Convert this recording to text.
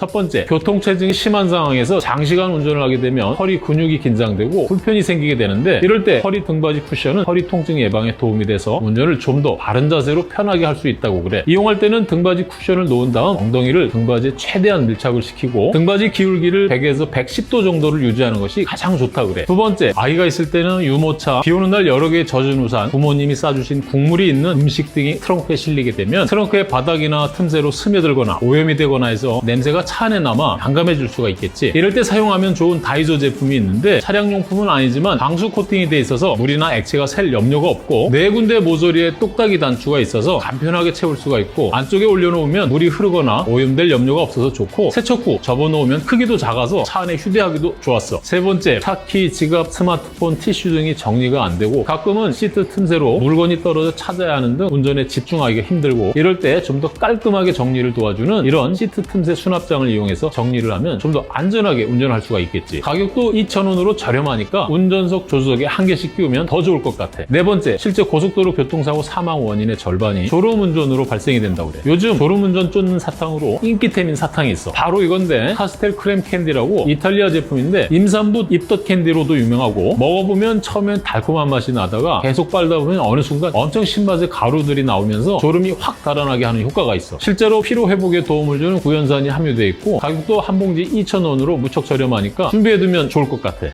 첫 번째, 교통체증이 심한 상황에서 장시간 운전을 하게 되면 허리 근육이 긴장되고 불편이 생기게 되는데 이럴 때 허리 등받이 쿠션은 허리 통증 예방에 도움이 돼서 운전을 좀 더 바른 자세로 편하게 할 수 있다고 그래. 이용할 때는 등받이 쿠션을 놓은 다음 엉덩이를 등받이에 최대한 밀착을 시키고 등받이 기울기를 100에서 110도 정도를 유지하는 것이 가장 좋다 그래. 두 번째, 아이가 있을 때는 유모차, 비 오는 날 여러 개의 젖은 우산, 부모님이 싸주신 국물이 있는 음식 등이 트렁크에 실리게 되면 트렁크의 바닥이나 틈새로 스며들거나 오염이 되거나 해서 냄새가 차 안에 남아 난감해질 수가 있겠지. 이럴 때 사용하면 좋은 다이소 제품이 있는데 차량용품은 아니지만 방수 코팅이 돼 있어서 물이나 액체가 셀 염려가 없고 네 군데 모서리에 똑딱이 단추가 있어서 간편하게 채울 수가 있고 안쪽에 올려놓으면 물이 흐르거나 오염될 염려가 없어서 좋고 세척 후 접어놓으면 크기도 작아서 차 안에 휴대하기도 좋았어. 세 번째, 차키, 지갑, 스마트폰, 티슈 등이 정리가 안 되고 가끔은 시트 틈새로 물건이 떨어져 찾아야 하는 등 운전에 집중하기가 힘들고 이럴 때 좀 더 깔끔하게 정리를 도와주는 이런 시트 틈새 수납장 을 이용해서 정리를 하면 좀 더 안전하게 운전할 수가 있겠지. 가격도 2,000원으로 저렴하니까 운전석, 조수석에 한 개씩 끼우면 더 좋을 것 같아. 네 번째, 실제 고속도로 교통사고 사망 원인의 절반이 졸음운전으로 발생이 된다고 그래. 요즘 졸음운전 쫓는 사탕으로 인기템인 사탕이 있어. 바로 이건데 카스텔 크렘 캔디라고 이탈리아 제품인데 임산부 입덧 캔디로도 유명하고 먹어보면 처음엔 달콤한 맛이 나다가 계속 빨다 보면 어느 순간 엄청 신맛의 가루들이 나오면서 졸음이 확 달아나게 하는 효과가 있어. 실제로 피로 회복에 도움을 주는 구연산이 함유되어 있고 가격도 한 봉지 2,000원으로 무척 저렴하니까 준비해두면 좋을 것 같아.